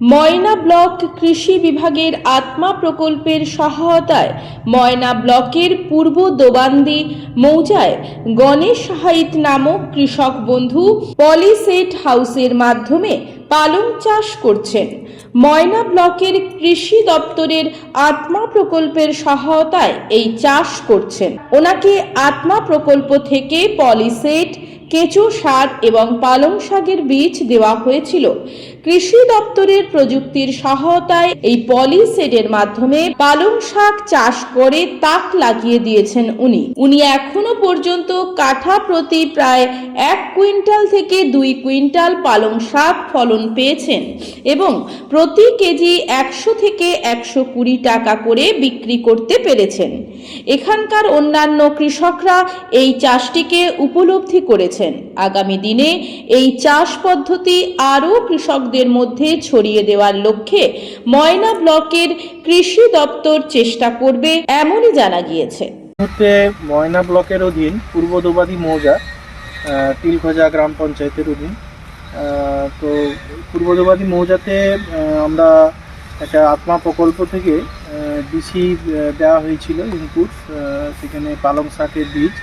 ময়না block কৃষি বিভাগের আত্মা প্রকল্পের সহায়তায় ময়না ব্লকের পূর্ব দোবান্দি মৌজায় গণেশ সাহাইত নামক কৃষক বন্ধু পলিসেট হাউসের মাধ্যমে পালং চাষ করছেন। ময়না ব্লকের কৃষি দপ্তরের আত্মা প্রকল্পের সহায়তায় এই চাষ করছেন। ওনাকে আত্মা প্রকল্প থেকে পলিসেট কেঁচো সার এবং পালং শাকের বীজ দেওয়া হয়েছিল। কৃষি দপ্তরের প্রযুক্তির সহায়তায় এই পলিসেডের মাধ্যমে পালং শাক চাষ করে তাক লাগিয়ে দিয়েছেন উনি। উনি এখনও পর্যন্ত কাঠা প্রতি প্রায় এক কুইন্টাল থেকে দুই কুইন্টাল পালং শাক ফলন পেয়েছেন এবং প্রতি কেজি একশো থেকে একশো কুড়ি টাকা করে বিক্রি করতে পেরেছেন। এখানকার অন্যান্য কৃষকরা এই চাষটিকে উপলব্ধি করেছেন। আগামী দিনে এই চাষ পদ্ধতি আরও কৃষকদের মধ্যে ছড়িয়ে দেওয়ার লক্ষ্যে ময়না ব্লকের কৃষি দপ্তর চেষ্টা করবে এমনই জানা গিয়েছে। ময়না ব্লকের অধীন পূর্ব দোবাদি মৌজা তিলখোজা গ্রাম পঞ্চায়েতের অধীন। তো পূর্ব দোবাদি মৌজাতে আমরা একটা আত্মা প্রকল্প থেকে ডিসি দেওয়া হয়েছিল ইনপুট সেখানে পালং শাকের বীজ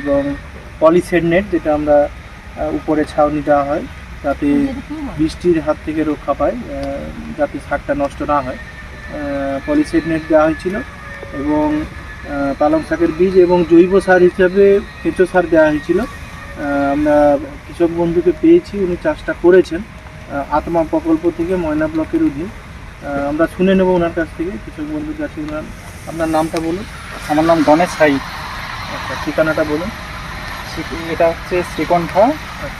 এবং পলিসেড নেট যেটা আমরা উপরে ছাউনি দেওয়া হয় যাতে বৃষ্টির হাত থেকে রক্ষা পায় যাতে শাকটা নষ্ট না হয়। পলিসেড নেট দেওয়া হয়েছিল এবং পালং শাকের বীজ এবং জৈব সার হিসাবে কেঁচো সার দেওয়া হয়েছিল। আমরা কৃষক বন্ধুকে পেয়েছি উনি চাষটা করেছেন আত্মা প্রকল্প থেকে ময়না ব্লকের অধীন। আমরা শুনে নেব ওনার কাছ থেকে কৃষক বন্ধুর কাছে ওনার। আপনার নামটা বলুন। আমার নাম গণেশ সাই আচ্ছা ঠিকানাটা বলুন। এটা হচ্ছে শ্রীকণ্ঠা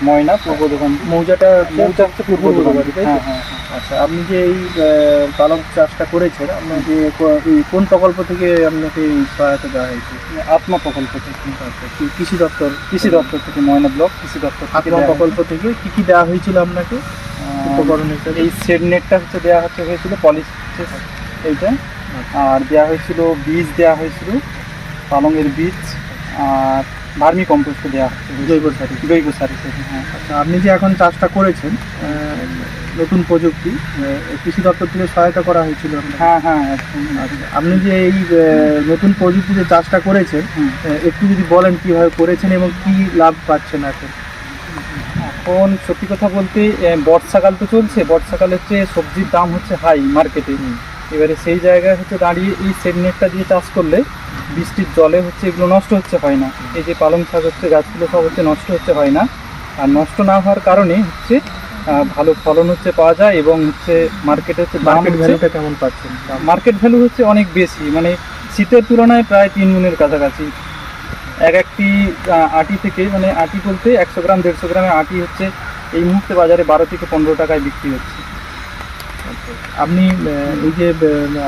ময়না পূর্ব দোকান। মৌজাটা মৌজা হচ্ছে পূর্ব পূর্ব দোকান তাই হ্যাঁ হ্যাঁ হ্যাঁ। আচ্ছা আপনি যে এই পালং চাষটা করেছেন আপনাকে কোন প্রকল্প থেকে আপনাকে এই সহায়তা দেওয়া হয়েছে? আত্মা প্রকল্প থেকে। আচ্ছা, কৃষি দপ্তর? কৃষি দপ্তর থেকে ময়না ব্লক কৃষি দপ্তর আত্মা প্রকল্প থেকে কি কি দেওয়া হয়েছিল আপনাকে? উপকরণ হিসেবে এই সেড নেটটা হচ্ছে দেওয়া হচ্ছে হয়েছিল পলিশ এইটা। আর দেওয়া হয়েছিল বীজ দেওয়া হয়েছিল পালংয়ের বীজ আর ভার্মি কম্পোস্ট দেওয়া হচ্ছে। জৈব সার। জৈব সার হিসেবে হ্যাঁ। আচ্ছা আপনি যে এখন চাষটা করেছেন নতুন প্রযুক্তি কৃষি দপ্তর থেকে সহায়তা করা হয়েছিল হ্যাঁ হ্যাঁ আচ্ছা, আপনি যে এই নতুন প্রযুক্তিতে চাষটা করেছেন একটু যদি বলেন কীভাবে করেছেন এবং কি লাভ পাচ্ছেন এখন? এখন সত্যি কথা বলতে বর্ষাকাল তো চলছে। বর্ষাকালের চেয়ে সবজির দাম হচ্ছে হাই মার্কেটে। এবারে সেই জায়গায় হচ্ছে দাঁড়িয়ে এই সেড নেটটা দিয়ে চাষ করলে বৃষ্টির জলে হচ্ছে এগুলো নষ্ট হচ্ছে হয় না। এই যে পালং শাক হচ্ছে গাছগুলো সব হচ্ছে নষ্ট হচ্ছে হয় না। আর নষ্ট না হওয়ার কারণে হচ্ছে ভালো ফলন হচ্ছে পাওয়া যায় এবং হচ্ছে মার্কেটে হচ্ছে দাম মার্কেট ভ্যালুটা কেমন পাচ্ছেন? মার্কেট ভ্যালু হচ্ছে অনেক বেশি। মানে শীতের তুলনায় প্রায় তিন গুণের কাছাকাছি। এক একটি আটি থেকে মানে আটি বলতে একশো গ্রাম দেড়শো গ্রামের আটি হচ্ছে এই মুহূর্তে বাজারে বারো থেকে পনেরো টাকায় বিক্রি হচ্ছে। আপনি এই যে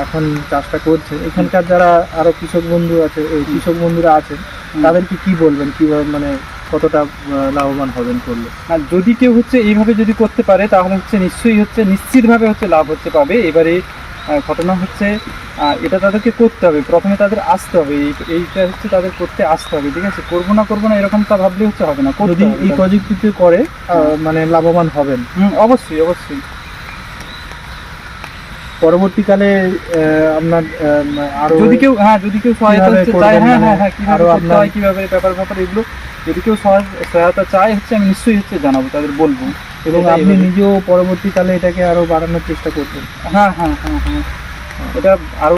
এখন চাষটা করছেন এখানকার যারা আরও কৃষক বন্ধু আছে এই কৃষক বন্ধুরা আছেন তাদেরকে কি বলবেন? কীভাবে মানে কতটা লাভবান হবেন করলে? আর যদি কেউ হচ্ছে এইভাবে যদি করতে পারে তাহলে হচ্ছে নিশ্চয়ই হচ্ছে নিশ্চিতভাবে হচ্ছে লাভ হচ্ছে। পাবে এবারে ঘটনা হচ্ছে এটা তাদেরকে করতে হবে। প্রথমে তাদের আসতে হবে। এই- এইটা হচ্ছে তাদের করতে আসতে হবে ঠিক আছে? করব না করব না এরকম তা ভাবলে হচ্ছে হবে না যদি এই। প্রযুক্তিতে করে মানে লাভবান হবেন। হুম, অবশ্যই অবশ্যই। পরবর্তীকালে আপনার আরও যদি কেউ হ্যাঁ যদি কেউ সহায়তা করবেন চায় হ্যাঁ হ্যাঁ হ্যাঁ কীভাবে করতে আপনার- হয় কীভাবে ব্যাপার ব্যাপার এগুলো যদি কেউ সহায়- সহায়তা চায় হচ্ছে আমি নিশ্চয়ই হচ্ছে জানাব তাদের বলব। এবং আপনি। নিজেও পরবর্তীকালে এটাকে আরও বাড়ানোর চেষ্টা করছেন হ্যাঁ হ্যাঁ হ্যাঁ হ্যাঁ। এটা আরও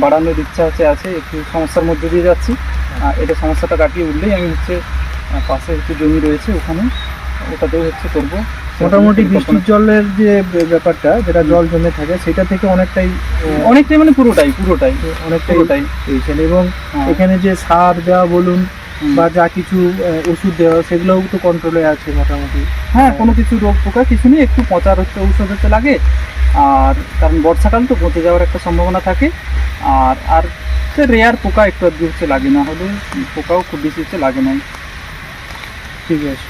বাড়ানোর ইচ্ছা হচ্ছে আছে একটু সমস্যার মধ্যে দিয়ে যাচ্ছি। এটা সমস্যাটা কাটিয়ে উঠলেই আমি হচ্ছে পাশে একটু জমি রয়েছে ওখানে। ওটাতেও হচ্ছে করব। মোটামুটি বৃষ্টির জলের যে ব্যাপারটা যেটা জল জমে থাকে সেটা থেকে অনেকটাই অনেকটাই মানে পুরোটাই পুরোটাই অনেকটাই পেয়েছেন এবং হ্যাঁ। এখানে যে সার দেওয়া বলুন বা যা কিছু ওষুধ দেওয়া সেগুলোও তো কন্ট্রোলে আছে মোটামুটি। হ্যাঁ কোনো কিছু রোগ পোকা কিছু নেই একটু পচার হচ্ছে ঔষধ হচ্ছে লাগে। আর কারণ বর্ষাকাল তো পচে যাওয়ার একটা সম্ভাবনা থাকে। আর আর রেয়ার পোকা একটু আধটু হচ্ছে লাগে না হলে পোকাও খুব বেশি হচ্ছে লাগে না ঠিক আছে।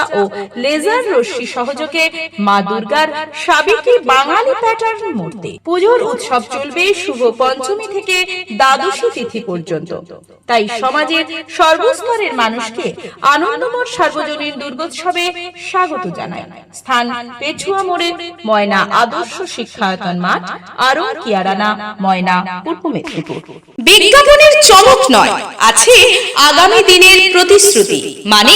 ও লেজার রশ্মি সহযোগে মা দুর্গার সাবেকি বাঙালি প্যাটার্ন মূর্তি। পুজোর উৎসব চলবে শুভ পঞ্চমী থেকে দ্বাদশী তিথি পর্যন্ত। তাই সমাজের সর্বস্তরের মানুষকে আনন্দময় সার্বজনীন দুর্গোৎসবে স্বাগত জানায় স্থান পেছুয়া মোড়ে ময়না আদর্শ শিক্ষায়তন মাঠ, আরও কিয়ারানা, ময়না পূর্ব মেদিনীপুর। বিজ্ঞাপনের চমক নয়, আছে আগামী দিনের প্রতিশ্রুতি। মানে